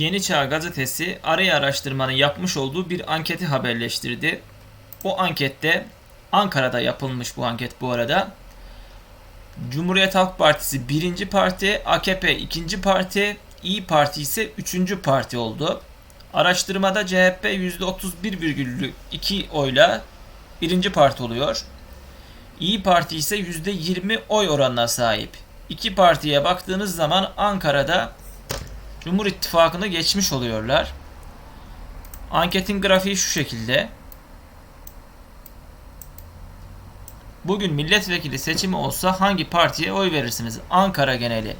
Yeni Çağ gazetesi araya araştırmanın yapmış olduğu bir anketi haberleştirdi. Bu ankette Ankara'da yapılmış bu anket bu arada. Cumhuriyet Halk Partisi birinci parti, AKP ikinci parti, İyi Parti ise üçüncü parti oldu. Araştırmada CHP %31,2 oyla birinci parti oluyor. İyi Parti ise %20 oy oranına sahip. İki partiye baktığınız zaman Ankara'da Cumhur İttifakı'nı geçmiş oluyorlar. Anketin grafiği şu şekilde. Bugün milletvekili seçimi olsa hangi partiye oy verirsiniz? Ankara geneli.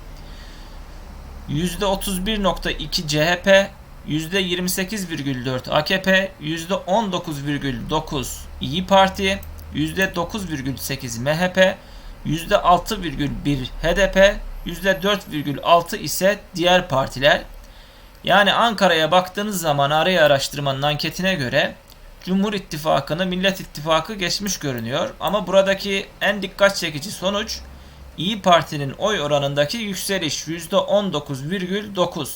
%31.2 CHP, %28,4 AKP, %19,9 İyi Parti, %9,8 MHP, %6,1 HDP, %4,6 ise diğer partiler. Yani Ankara'ya baktığınız zaman araya araştırmanın anketine göre Cumhur İttifakı'nı Millet İttifakı geçmiş görünüyor. Ama buradaki en dikkat çekici sonuç İyi Parti'nin oy oranındaki yükseliş %19,9.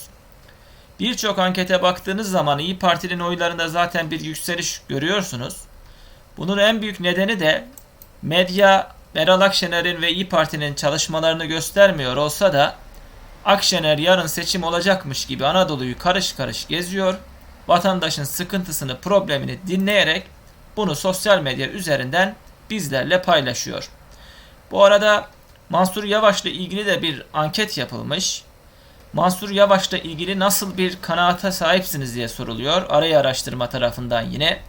Birçok ankete baktığınız zaman İyi Parti'nin oylarında zaten bir yükseliş görüyorsunuz. Bunun en büyük nedeni de medya Meral Akşener'in ve İyi Parti'nin çalışmalarını göstermiyor olsa da Akşener yarın seçim olacakmış gibi Anadolu'yu karış karış geziyor. Vatandaşın sıkıntısını, problemini dinleyerek bunu sosyal medya üzerinden bizlerle paylaşıyor. Bu arada Mansur Yavaş'la ilgili de bir anket yapılmış. Mansur Yavaş'la ilgili nasıl bir kanaata sahipsiniz diye soruluyor. Araya araştırma tarafından yine.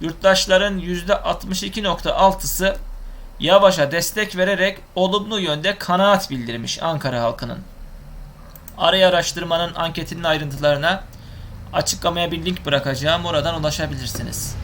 Yurttaşların %62.6'sı Yavaş'a destek vererek olumlu yönde kanaat bildirmiş Ankara halkının. Araya araştırmanın anketinin ayrıntılarına açıklamaya bir link bırakacağım. Oradan ulaşabilirsiniz.